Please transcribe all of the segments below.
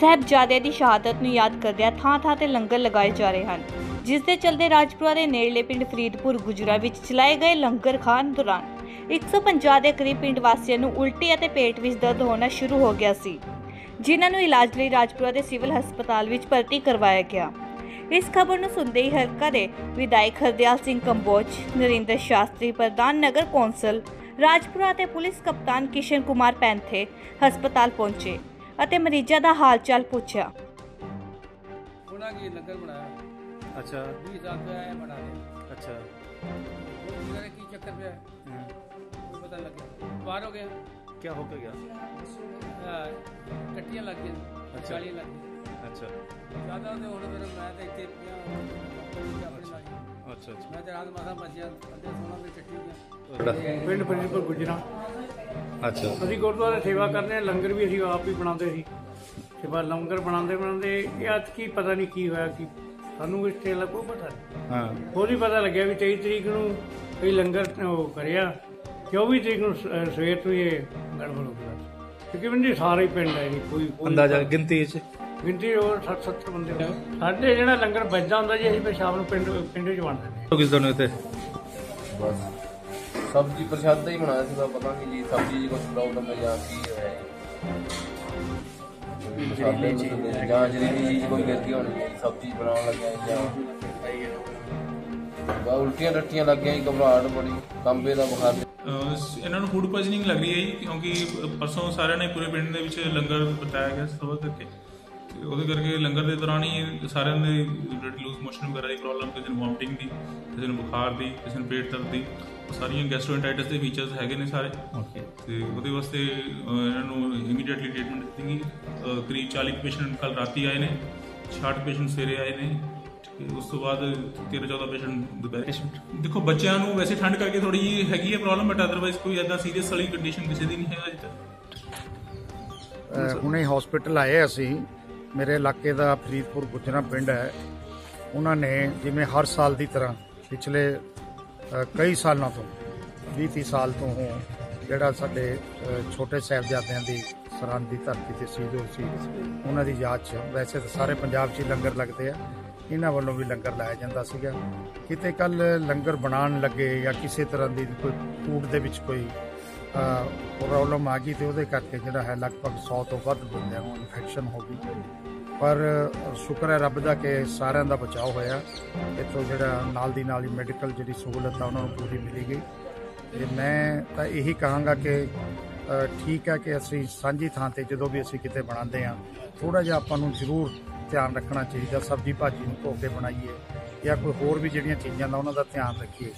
ਸਾਹਿਬਜ਼ਾਦਿਆਂ ਦੀ ਸ਼ਹਾਦਤ ਨੂੰ ਯਾਦ ਕਰਦਿਆਂ ਥਾਂ-ਥਾਂ ਤੇ ਲੰਗਰ ਲਗਾਏ ਜਾ ਰਹੇ ਹਨ, ਜਿਸ ਦੇ ਚਲਦੇ ਰਾਜਪੁਰਾ ਦੇ ਨੇੜਲੇ ਪਿੰਡ ਫਰੀਦਪੁਰ, ਗੁਜਰਾ ਵਿੱਚ ਚਲਾਏ ਗਏ ਲੰਗਰ ਖਾਨ ਦੌਰਾਨ 150 ਦੇ ਕਰੀਬ ਪਿੰਡ ਵਾਸੀਆਂ ਨੂੰ ਉਲਟੀ ਅਤੇ ਪੇਟ ਵਿੱਚ ਦਰਦ ਹੋਣਾ ਸ਼ੁਰੂ ਹੋ ਗਿਆ ਸੀ, ਜਿਨ੍ਹਾਂ ਨੂੰ ਇਲਾਜ ਲਈ ਰਾਜਪੁਰਾ ਦੇ ਸਿਵਲ ਹਸਪਤਾਲ ਵਿੱਚ ਭਰਤੀ ਕਰਵਾਇਆ ਗਿਆ। ਇਸ ਖਬਰ ਨੂੰ ਸੁਣਦੇ ਹੀ ਹਲਕਾ ਦੇ ਵਿਧਾਇਕ ਹਰਦਿਆਲ ਸਿੰਘ ਕੰਬੋਜ, ਨਰਿੰਦਰ ਸ਼ਾਸਤਰੀ, ਪ੍ਰਧਾਨ ਨਗਰ ਕੌਂਸਲ, ਰਾਜਪੁਰਾ ਅਤੇ ਪੁਲਿਸ ਕਪਤਾਨ ਕਿਸ਼ਨ ਕੁਮਾਰ ਪੈਂਥੇ ਹਸਪਤਾਲ ਪਹੁੰਚੇ। ਅਤੇ ਮਰੀਜ਼ਾਂ ਦਾ ਹਾਲਚਾਲ ਪੁੱਛਿਆ। ਉਹਨਾਂ ਕੀ ਲੰਗਰ ਬਣਾਇਆ? ਅੱਛਾ। 20 ਸਾਲ ਤੋਂ ਆਇਆ ਬਣਾ ਰਹੇ ਅੱਛਾ। ਉਹ ਉਹਨਾਂ ਕੀ ਚੱਕਰ ਪਿਆ? ਕੋਈ ਪਤਾ ਨਹੀਂ ਲੱਗਿਆ। ਬਾਹਰ ਹੋ ਗਿਆ ਕੀ ਹੋ ਕੇ ਗਿਆ? ਅਹ, ਟੱਟੀਆਂ ਲੱਗ ਗਈਆਂ। ਅੱਛਾ। ਚਾਲੀ ਲੱਗ ਗਈਆਂ। ਅੱਛਾ। ਜ਼ਿਆਦਾ ਤੇ ਹੁਣ ਫਿਰ ਮੈਂ ਤਾਂ ਇੱਥੇ ਪਿਆ, ਆਪਣੇ ਨਾਲ ਹੀ। ਅੱਛਾ ਅੱਛਾ। ਮੈਂ ਤੇ ਰਾਤ ਮਾਸਾ ਬਚਿਆ ਅੱਧੇ ਸੋਣਾ ਮੇਰੀ ਟੱਟੀ ਹੋ ਗਿਆ ਪਿੰਡ ਪ੍ਰਿੰਸੀਪਲ ਗੁਜਰਾ। ਅੱਛਾ। ਅਸੀਂ ਗੁਰਦੁਆਰੇ ਸੇਵਾ ਕਰਨੇ ਆ ਲੰਗਰ ਵੀ ਅਸੀਂ ਆਪ ਹੀ ਬਣਾਉਂਦੇ ਸੀ। ਸੇਵਾ ਲੰਗਰ ਬਣਾਉਂਦੇ ਬਣਾਉਂਦੇ ਇਹ ਅੱਜ ਕੀ ਪਤਾ ਨਹੀਂ ਕੀ ਹੋਇਆ ਕਿ ਸਾਨੂੰ ਇਸ ਤੇ ਲੱਗੋ ਪਤਾ ਹਾਂ। ਹੋਰ ਪਤਾ ਲੱਗਿਆ ਵੀ 23 ਤਰੀਕ ਨੂੰ ਕੋਈ ਲੰਗਰ ਉਹ ਕਰਿਆ 24 ਤਰੀਕ ਨੂੰ ਸਵੇਰ ਤੋਂ ਹੀ ਇਹ ਗੜਬੜ ਹੋ ਗਿਆ। ਕਿਉਂਕਿ ਬੰਦੇ ਸਾਰੇ ਪਿੰਡ ਹੈ ਜੀ ਕੋਈ ਅੰਦਾਜ਼ਾ ਗਿਣਤੀ ਚ ਗਿਣਤੀ ਹੋਰ 60 70 ਬੰਦੇ ਹੋ ਸਾਡੇ ਜਿਹੜਾ ਲੰਗਰ ਵੱਜਦਾ ਹੁੰਦਾ ਜੀ ਅਸੀਂ ਫਿਰ ਸ਼ਾਮ ਨੂੰ ਪਿੰਡ ਪਿੰਡ ਚ ਵੰਡਦੇ ਨੇ ਕਿਸ ਦਿਨ ਇੱਥੇ ਬਸ। ਸਬਜ਼ੀ ਪ੍ਰਸ਼ਾਦਾ ਹੀ ਬਣਾਇਆ ਸੀਗਾ ਪਤਾ ਨਹੀਂ ਜੀ ਸਬਜ਼ੀ 'ਚ ਕੁਝ ਪ੍ਰੋਬਲਮ ਹੈ ਜਾਂ ਕੀ ਹੋਇਆ ਜੀ ਪ੍ਰਸ਼ਾਦੇ ਮਸੂਦੇ 'ਚ ਜਾਂ ਜਿਹੜੀ ਚੀਜ਼ ਕੋਈ ਗਈ ਹੋਣੀ ਹੈ ਸਬਜ਼ੀ ਬਣਾਉਣ ਲੱਗਿਆ ਜਾਂ ਬਾ ਉਲਟੀਆਂ ਟੱਟੀਆਂ ਲੱਗ ਗਈਆਂ ਜੀ ਘਬਰਾਹਟ ਬੜੀ ਕੰਬੇ ਦਾ ਬੁਖਾਰ। ਅਹ ਸ- ਇਹਨਾਂ ਨੂੰ ਫੂਡ ਪੋਇਜ਼ਨਿੰਗ ਲੱਗ ਰਹੀ ਹੈ ਜੀ ਕਿਉਂਕਿ ਪਰਸੋਂ ਸਾਰਿਆਂ ਨੇ ਪੂਰੇ ਪਿੰਡ ਦੇ ਵਿੱਚ ਲੰਗਰ ਬਤਾਇਆ ਗਿਆ ਸਵੇਰ ਕਰਕੇ ਤੇ ਉਹਦੇ ਕਰਕੇ ਲੰਗਰ ਦੇ ਦੌਰਾਨ ਹੀ ਸਾਰਿਆਂ ਦੇ ਲੂਜ਼ ਮੋਸ਼ਨ ਵਗੈਰਾ ਦੀ ਪ੍ਰੋਬਲਮ ਕਿਸੇ ਨੂੰ ਵੋਮਟਿੰਗ ਦੀ ਕਿਸੇ ਨੂੰ ਬੁਖਾਰ ਦੀ ਕਿਸੇ ਨੂੰ ਪੇਟ ਦਰਦ ਦੀ। ਸਾਰੀਆਂ ਗੈਸਟ੍ਰੋਐਂਟਰਾਈਟਿਸ ਦੇ ਫੀਚਰਸ ਹੈਗੇ ਨੇ ਸਾਰੇ। ओके ਤੇ ਉਹਦੇ ਵਾਸਤੇ ਇਹਨਾਂ ਨੂੰ ਇਮੀਡੀਏਟਲੀ ਟ੍ਰੀਟਮੈਂਟ ਦਿੱਤੀ ਗਈ। ਕਰੀਬ 40 ਪੇਸ਼ੈਂਟ ਕੱਲ ਰਾਤੀ ਆਏ ਨੇ 60 ਪੇਸ਼ੈਂਟ ਸਵੇਰੇ ਆਏ ਨੇ। ਉਸ ਤੋਂ ਬਾਅਦ 13 14 ਪੇਸ਼ੈਂਟ ਦੁਪਹਿਰ। ਦੇਖੋ ਬੱਚਿਆਂ ਨੂੰ ਵੈਸੇ ਠੰਡ ਕਰਕੇ ਥੋੜੀ ਜਿਹੀ ਹੈਗੀ ਹੈ ਪ੍ਰੋਬਲਮ ਬਟ ਅਦਰਵਾਈਜ਼ ਕੋਈ ਐਦਾਂ ਸੀਰੀਅਸ ਵਾਲੀ ਕੰਡੀਸ਼ਨ ਕਿਸੇ ਦੀ ਨਹੀਂ ਹੈ ਅਜੇ ਤੱਕ। ਹੁਣੇ ਹਸਪੀਟਲ ਆਏ ਅਸੀਂ। ਮੇਰੇ ਇਲਾਕੇ ਦਾ ਫਰੀਦਪੁਰ ਗੁਜਰਾ ਪਿੰਡ ਹੈ। ਉਹਨਾਂ ਨੇ ਜਿਵੇਂ ਹਰ ਸਾਲ ਦੀ ਤਰ੍ਹਾਂ ਪਿਛਲੇ ਕਈ ਸਾਲਾਂ ਤੋਂ 20 30 ਸਾਲ ਤੋਂ ਉਹ ਜਿਹੜਾ ਸਾਡੇ ਛੋਟੇ ਸਾਹਿਬਜ਼ਾਦਿਆਂ ਦੀ ਸਰਹੰਦ ਦੀ ਧਰਤੀ ਤੇ ਸ਼ਹੀਦ ਹੋਏ ਸੀ, ਉਹਨਾਂ ਦੀ ਯਾਦ 'ਚ ਵੈਸੇ ਤਾਂ ਸਾਰੇ ਪੰਜਾਬ 'ਚ ਹੀ ਲੰਗਰ ਲੱਗਦੇ ਆ। ਇਹਨਾਂ ਵੱਲੋਂ ਵੀ ਲੰਗਰ ਲਾਇਆ ਜਾਂਦਾ ਸੀਗਾ। ਕਿਤੇ ਕੱਲ ਲੰਗਰ ਬਣਾਉਣ ਲੱਗੇ ਜਾਂ ਕਿਸੇ ਤਰ੍ਹਾਂ ਦੀ ਕੋਈ ਫੂਡ ਦੇ ਵਿੱਚ ਕੋਈ ਪ੍ਰੋਬਲਮ ਆ ਗਈ ਤੇ ਉਹਦੇ ਕਰਕੇ ਜਿਹੜਾ ਹੈ ਲਗਭਗ 100 ਤੋਂ ਵੱਧ ਬੰਦਿਆਂ ਨੂੰ ਇਨਫੈਕਸ਼ਨ ਹੋ ਗਈ। ਪਰ ਸ਼ੁਕਰ ਹੈ ਰੱਬ ਦਾ ਕਿ ਸਾਰਿਆਂ ਦਾ ਬਚਾਅ ਹੋਇਆ। ਇੱਥੋਂ ਜਿਹੜਾ ਨਾਲ ਦੀ ਨਾਲ ਹੀ ਮੈਡੀਕਲ ਜਿਹੜੀ ਸਹੂਲਤ ਆ, ਉਹਨਾਂ ਨੂੰ ਪੂਰੀ ਮਿਲੀ ਗਈ। ਤੇ ਮੈਂ ਤਾਂ ਇਹੀ ਕਹਾਂਗਾ ਕਿ ਠੀਕ ਹੈ ਕਿ ਅਸੀਂ ਸਾਂਝੀ ਥਾਂ ਤੇ ਜਦੋਂ ਵੀ ਅਸੀਂ ਕਿਤੇ ਬਣਾਉਂਦੇ ਆ ਥੋੜਾ ਜਿਹਾ ਆਪਾਂ ਨੂੰ ਜ਼ਰੂਰ ਧਿਆਨ ਰੱਖਣਾ ਚਾਹੀਦਾ, ਸਬਜ਼ੀ ਭਾਜੀ ਨੂੰ ਧੋ ਕੇ ਬਣਾਈਏ ਜਾਂ ਕੋਈ ਹੋਰ ਵੀ ਜਿਹੜੀਆਂ ਚੀਜ਼ਾਂ ਦਾ ਉਹਨਾਂ ਦਾ ਧਿਆਨ ਰੱਖੀਏ।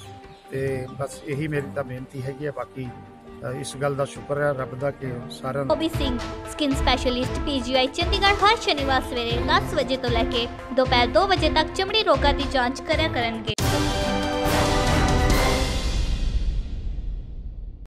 ਤੇ ਬਸ ਇਹੀ ਮੇਰੀ ਤਾਂ ਬੇਨਤੀ ਹੈਗੀ ਹੈ, ਬਾਕੀ ਇਸ ਗੱਲ ਦਾ ਸ਼ੁਕਰ ਹੈ ਰੱਬ ਦਾ ਕਿ ਸਾਰਿਆਂ ਦਾ O B Singh skin specialist PGI Chandigarh ਹਰ ਸ਼ਨੀਵਾਰ ਸਵੇਰੇ 10 ਵਜੇ ਤੋਂ ਲੈ ਕੇ ਦੁਪਹਿਰ 2 ਵਜੇ ਤੱਕ ਚਮੜੀ ਰੋਗਾਂ ਦੀ ਜਾਂਚ ਕਰਿਆ ਕਰਨਗੇ।